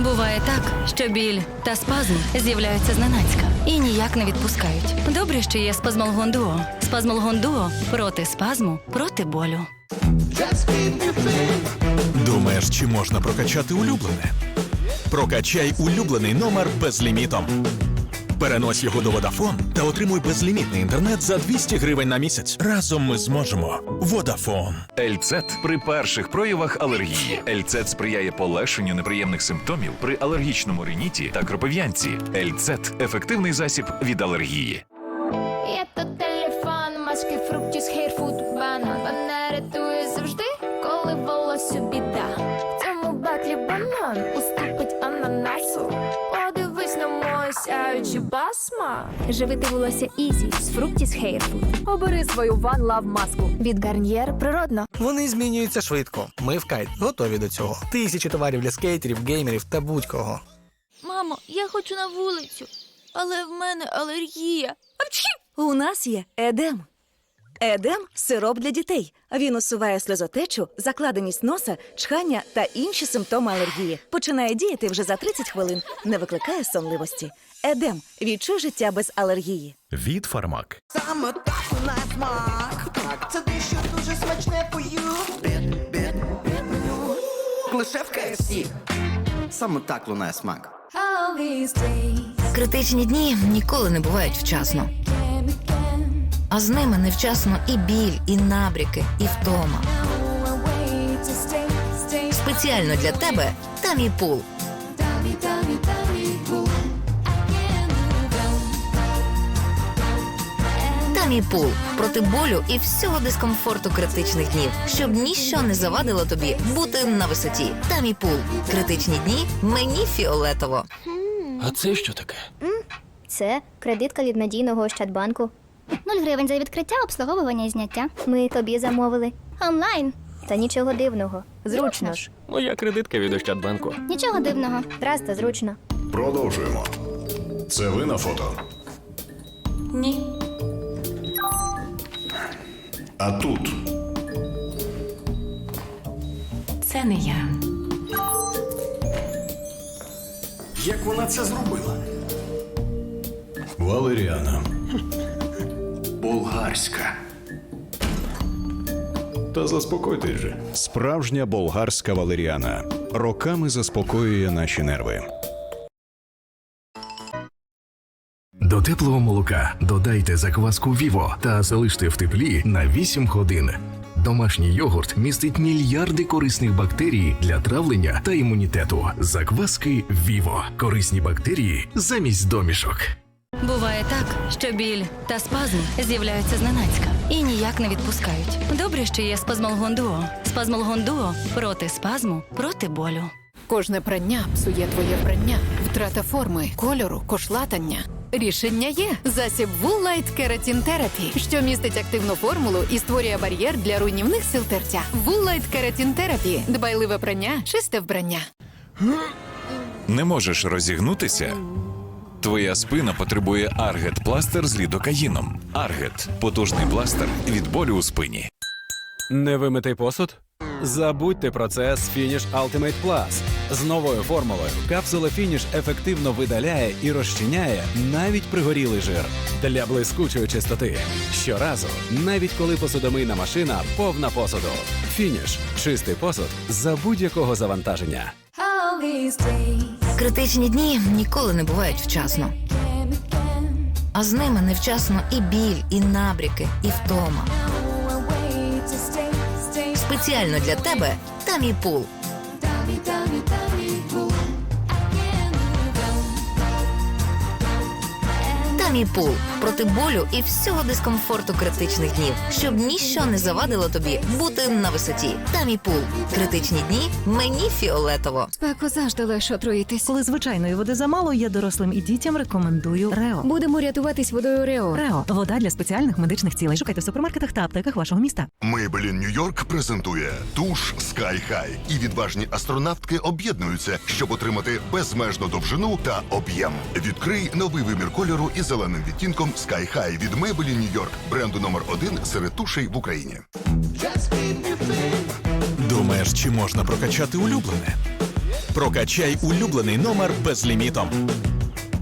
Буває так, що біль та спазм з'являються зненацька і ніяк не відпускають. Добре, що є спазмолгон дуо. Спазмолгон дуо проти спазму, проти болю. Думаєш, чи можна прокачати улюблене? Прокачай улюблений номер безлімітом. Перенось його до Vodafone та отримуй безлімітний інтернет за 200 гривень на місяць. Разом ми зможемо. Vodafone. Ельцет при перших проявах алергії. Ельцет сприяє полегшенню неприємних симптомів при алергічному риніті та кропив'янці. Ельцет ефективний засіб від алергії. Є то телефон, маски, фруктів, хейрфуд, банан. Мене сяючу басма. Живити волосся Ізі з Fructis Hair Food. Обери свою One Love маску. Від Гарнієр природно. Вони змінюються швидко. Ми в кайт готові до цього. Тисячі товарів для скейтерів, геймерів та будь-кого. Мамо, я хочу на вулицю, але в мене алергія. Апчхі! У нас є Едем. Едем сироп для дітей. Він усуває сльозотечу, закладеність носа, чхання та інші симптоми алергії. Починає діяти вже за 30 хвилин, не викликає сонливості. Едем відчуй життя без алергії. Від Фармак. Саме так у нас смак. Так, це дещо дуже смачне пою. Меню. Лише в KFC. Саме так лунає смак. Критичні дні ніколи не бувають вчасно. А з ними невчасно і біль, і набряки, і втома. Спеціально для тебе can't move on. Таміпул проти болю і всього дискомфорту критичних днів, щоб ніщо не завадило тобі бути на висоті. Таміпул. Критичні дні мені фіолетово. А це що таке? Це кредитка від надійного Ощадбанку. 0 гривень за відкриття обслуговування і зняття. Ми тобі замовили. Онлайн. Та нічого дивного. Зручно ж. Моя кредитка від Ощадбанку. Нічого дивного. Раз та зручно. Продовжуємо. Це ви на фото. Ні. А тут Це не я. як вона це зробила? Валеріана. Болгарська. Та заспокойтесь же. Справжня болгарська валеріана. Роками заспокоює наші нерви. До теплого молока додайте закваску Віво та залиште в теплі на 8 годин. Домашній йогурт містить мільярди корисних бактерій для травлення та імунітету. Закваски Віво. Корисні бактерії замість домішок. Буває так, що біль та спазм з'являються зненацька і ніяк не відпускають. Добре, що є спазмолгон дуо. Спазмолгон дуо проти спазму, проти болю. Кожне прання псує твоє вбрання, втрата форми, кольору, кошлатання. Рішення є засіб Wool Light Keratin Therapy, що містить активну формулу і створює бар'єр для руйнівних сил. Wool Light Keratin Therapy – дбайливе прання, чисте вбрання. Не можеш розігнутися? Твоя спина потребує Аргет пластир з лідокаїном. Аргет потужний пластир від болю у спині. Невимитий посуд? Забудьте про це з Finish Ultimate Plus. З новою формулою капсула Finish ефективно видаляє і розчиняє навіть пригорілий жир для блискучої чистоти. Щоразу, навіть коли посудомийна машина повна посуду. Finish – чистий посуд за будь-якого завантаження. Критичні дні ніколи не бувають вчасно, а з ними невчасно і біль, і набріки, і втома. Спеціально для тебе Таміпул. Dummy, dummy, on. Таміпул проти болю і всього дискомфорту критичних днів, щоб ніщо не завадило тобі бути на висоті. Таміпул. Критичні дні мені фіолетово. Спеку завжди легше отруїтись. Коли звичайної води замало, я дорослим і дітям рекомендую Рео. Будемо рятуватись водою Рео. Рео вода для спеціальних медичних цілей. Шукайте в супермаркетах та аптеках вашого міста. Maybelline Нью-Йорк презентує туш Sky High. І відважні астронавтки об'єднуються, щоб отримати безмежну довжину та об'єм. Відкрий новий вимір кольору і із зеленим відтінком Sky High від Maybelline Нью-Йорк, бренду номер один серед тушей в Україні. Думаєш, чи можна прокачати улюблене? Прокачай улюблений номер безлімітом.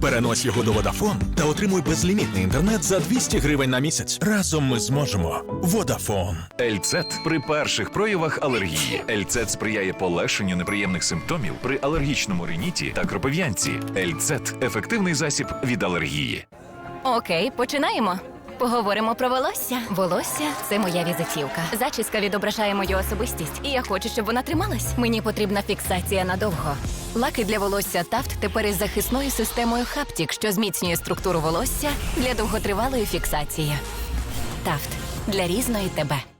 Перенось його до Vodafone та отримуй безлімітний інтернет за 200 гривень на місяць. Разом ми зможемо. Vodafone. Ельцет при перших проявах алергії. Ельцет сприяє полегшенню неприємних симптомів при алергічному риніті та кропив'янці. Ельцет ефективний засіб від алергії. Окей, починаємо. Поговоримо про волосся. Волосся це моя візитівка. Зачіска відображає мою особистість, і я хочу, щоб вона трималась. Мені потрібна фіксація надовго. Лаки для волосся Тафт тепер із захисною системою Хаптік, що зміцнює структуру волосся для довготривалої фіксації. Тафт для різної тебе.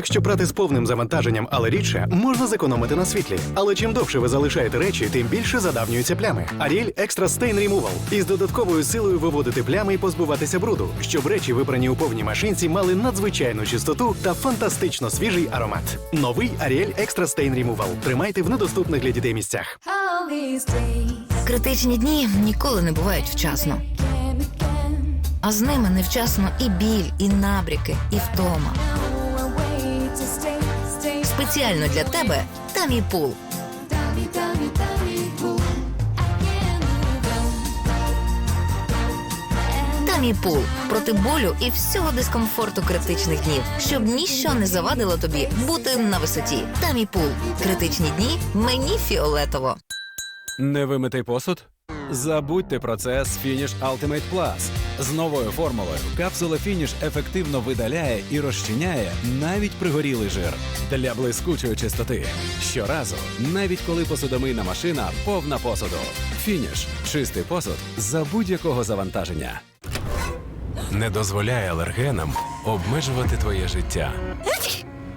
Якщо прати з повним завантаженням, але рідше, можна зекономити на світлі. Але чим довше ви залишаєте речі, тим більше задавнюються плями. Ariel Extra Stain Removal із додатковою силою виводити плями і позбуватися бруду, щоб речі, випрані у повній машинці, мали надзвичайну чистоту та фантастично свіжий аромат. Новий Ariel Extra Stain Removal. Тримайте в недоступних для дітей місцях. Критичні дні ніколи не бувають вчасно. А з ними невчасно і біль, і набріки, і втома. Спеціально для тебе Таміпул. Таміпул проти болю і всього дискомфорту критичних днів, щоб ніщо не завадило тобі бути на висоті. Таміпул. Критичні дні мені фіолетово. Невимитий посуд? Забудьте про це з Finish Ultimate Plus. З новою формулою капсула фініш ефективно видаляє і розчиняє навіть пригорілий жир для блискучої чистоти. Щоразу, навіть коли посудомийна машина повна посуду. Фініш – чистий посуд за будь-якого завантаження. Не дозволяє алергенам обмежувати твоє життя.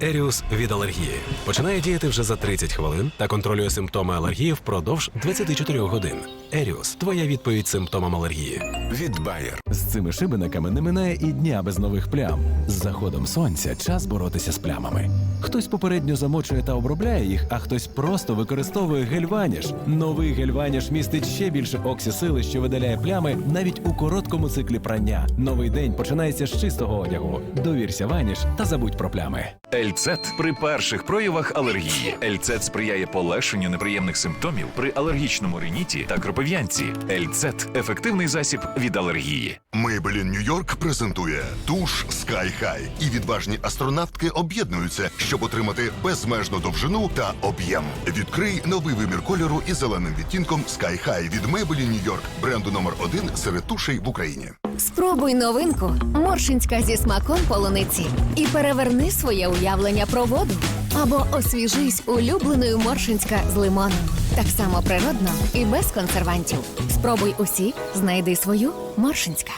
Еріус від алергії починає діяти вже за 30 хвилин та контролює симптоми алергії впродовж 24 годин. Еріус твоя відповідь симптомам алергії. Від Bayer. З цими шибениками не минає і дня без нових плям. З заходом сонця час боротися з плямами. Хтось попередньо замочує та обробляє їх, а хтось просто використовує гельваніш. Новий гельваніш містить ще більше оксісили, що видаляє плями навіть у короткому циклі прання. Новий день починається з чистого одягу. Довірся ваніш та забудь про плями. Ельцет при перших проявах алергії. Ельцет сприяє полегшенню неприємних симптомів при алергічному риніті та кропив'янці. Ельцет ефективний засіб від алергії. Maybelline Нью-Йорк презентує туш Sky High. І відважні астронавтки об'єднуються, щоб отримати безмежну довжину та об'єм. Відкрий новий вимір кольору із зеленим відтінком Sky High від Maybelline Нью-Йорк, бренду номер один серед тушей в Україні. Спробуй новинку Моршинська зі смаком полуниці і переверни своє уявлення про воду. Або освіжись улюбленою Моршинська з лимоном. Так само природно і без консервантів. Спробуй усі, знайди свою Моршинська.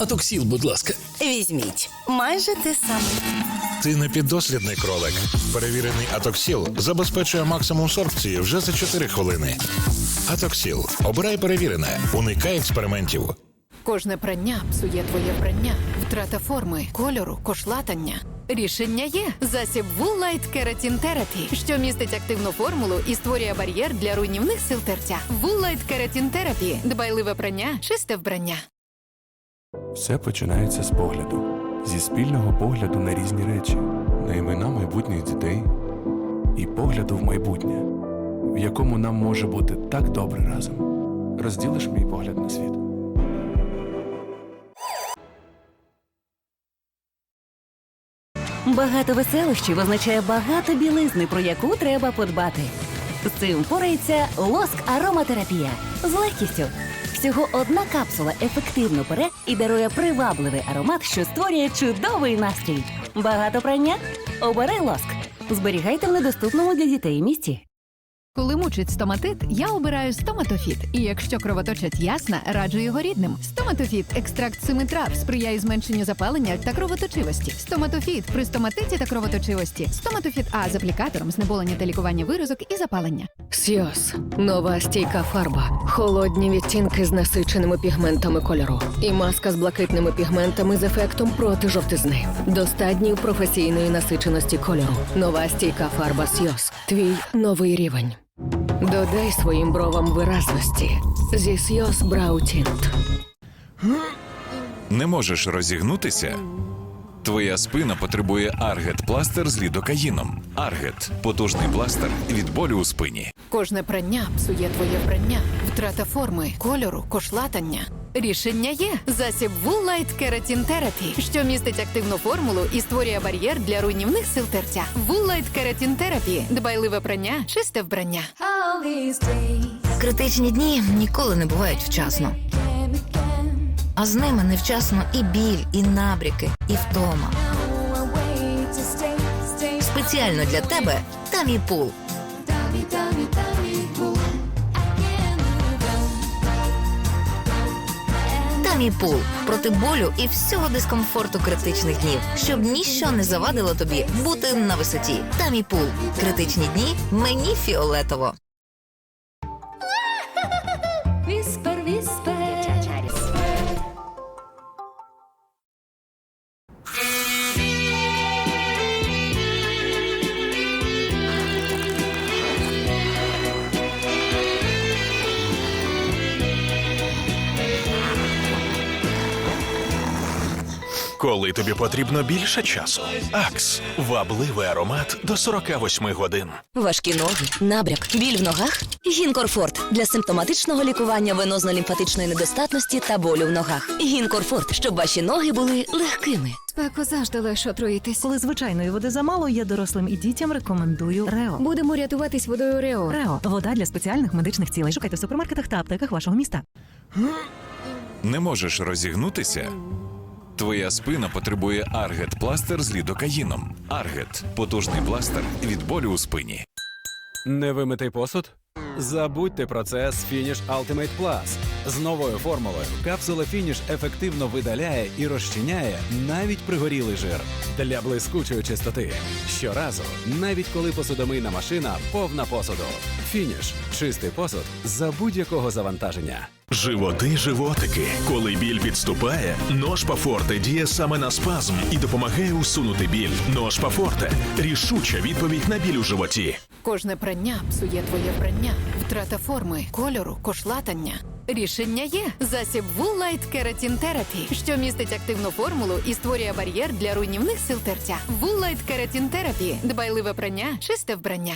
Атоксіл, будь ласка. Візьміть майже те саме. Ти не піддослідний кролик. Перевірений Атоксіл забезпечує максимум сорбції вже за 4 хвилини. Атоксіл. Обирай перевірене. Уникай експериментів. Кожне прання псує твоє вбрання, втрата форми, кольору, кошлатання. Рішення є засіб Wool Light Keratin Therapy, що містить активну формулу і створює бар'єр для руйнівних сил терця. Wool Light Keratin Therapy – дбайливе прання, чисте вбрання. Все починається з погляду, зі спільного погляду на різні речі, на імена майбутніх дітей і погляду в майбутнє, в якому нам може бути так добре разом. Розділиш мій погляд на світ. Багато веселощів означає багато білизни, про яку треба подбати. З цим порається лоск ароматерапія з легкістю. Всього одна капсула ефективно пере і дарує привабливий аромат, що створює чудовий настрій. Багато прання? Обери лоск. Зберігайте в недоступному для дітей місці. Коли мучить стоматит, я обираю стоматофіт. І якщо кровоточать ясна, раджу його рідним. Стоматофіт екстракт семи трав сприяє зменшенню запалення та кровоточивості. Стоматофіт при стоматиті та кровоточивості. Стоматофіт А з аплікатором знеболення та лікування виразок і запалення. Сіос нова стійка фарба, холодні відтінки з насиченими пігментами кольору і маска з блакитними пігментами з ефектом проти жовтизни. До стадії професійної насиченості кольору. Нова стійка фарба Сіос. Твій новий рівень. Додай своїм бровам виразності зі Сіос Браутінт. Не можеш розігнутися? Твоя спина потребує Аргет пластер з лідокаїном. Аргет потужний пластер від болю у спині. Кожне прання псує твоє прання, втрата форми, кольору, кошлатання. Рішення є засіб Light Keratin Therapy, що містить активну формулу і створює бар'єр для руйнівних сил терця. Wool Keratin Therapy – дбайливе прання, чисте вбрання. Критичні дні ніколи не бувають вчасно. А з ними невчасно і біль, і набріки, і втома. Спеціально для тебе Таміпул. Таміпул проти болю і всього дискомфорту критичних днів, щоб ніщо не завадило тобі бути на висоті. Таміпул. Критичні дні мені фіолетово. Коли тобі потрібно більше часу. Акс вабливий аромат до 48 годин. Важкі ноги, набряк, біль в ногах. Гінкорфорт для симптоматичного лікування венозно-лімфатичної недостатності та болю в ногах. Гінкорфорт, щоб ваші ноги були легкими. Спеку завжди легше отруїтись. Коли звичайної води замало, я дорослим і дітям рекомендую Рео. Будемо рятуватись водою Рео. Рео вода для спеціальних медичних цілей. Шукайте в супермаркетах та аптеках вашого міста. Не можеш розігнутися? Твоя спина потребує Аргет пластир з лідокаїном. Аргет потужний пластер від болю у спині. Невимитий посуд? Забудьте про це з Finish Ultimate Plus. З новою формулою капсула Finish ефективно видаляє і розчиняє навіть пригорілий жир для блискучої чистоти. Щоразу, навіть коли посудомийна машина повна посуду. Finish – чистий посуд за будь-якого завантаження. Животи, животики. Коли біль підступає, ножпа Форте діє саме на спазм і допомагає усунути біль. Ножпа Форте рішуча відповідь на біль у животі. Кожне прання псує твоє вбрання, втрата форми, кольору, кошлатання. Рішення є засіб Light Keratin Therapy, що містить активну формулу і створює бар'єр для руйнівних сил. Wool Light Keratin Therapy – дбайливе прання, чисте вбрання.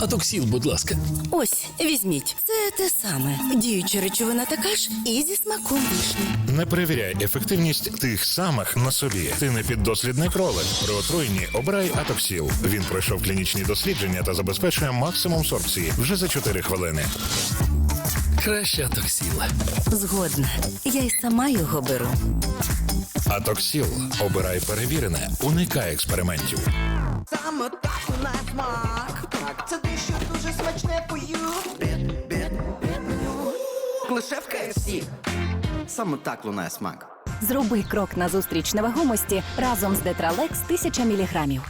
Атоксіл, будь ласка. Ось, візьміть. Це те саме. Діюча речовина така ж і зі смаком вишні. Не перевіряй ефективність тих самих на собі. Ти не піддослідний кролик. При отруєнні обирай Атоксіл. Він пройшов клінічні дослідження та забезпечує максимум сорбції вже за 4 хвилини. Краще атоксіл. Згодна. Я й сама його беру. Атоксіл. Обирай перевірене. Уникай експериментів. Саме так у нас смак. Це дещо дуже смачне пою. Біт, біт, біт. Лише в KFC. Саме так лунає смак. Зроби крок назустріч невагомості разом з Детралекс 1000 міліграмів.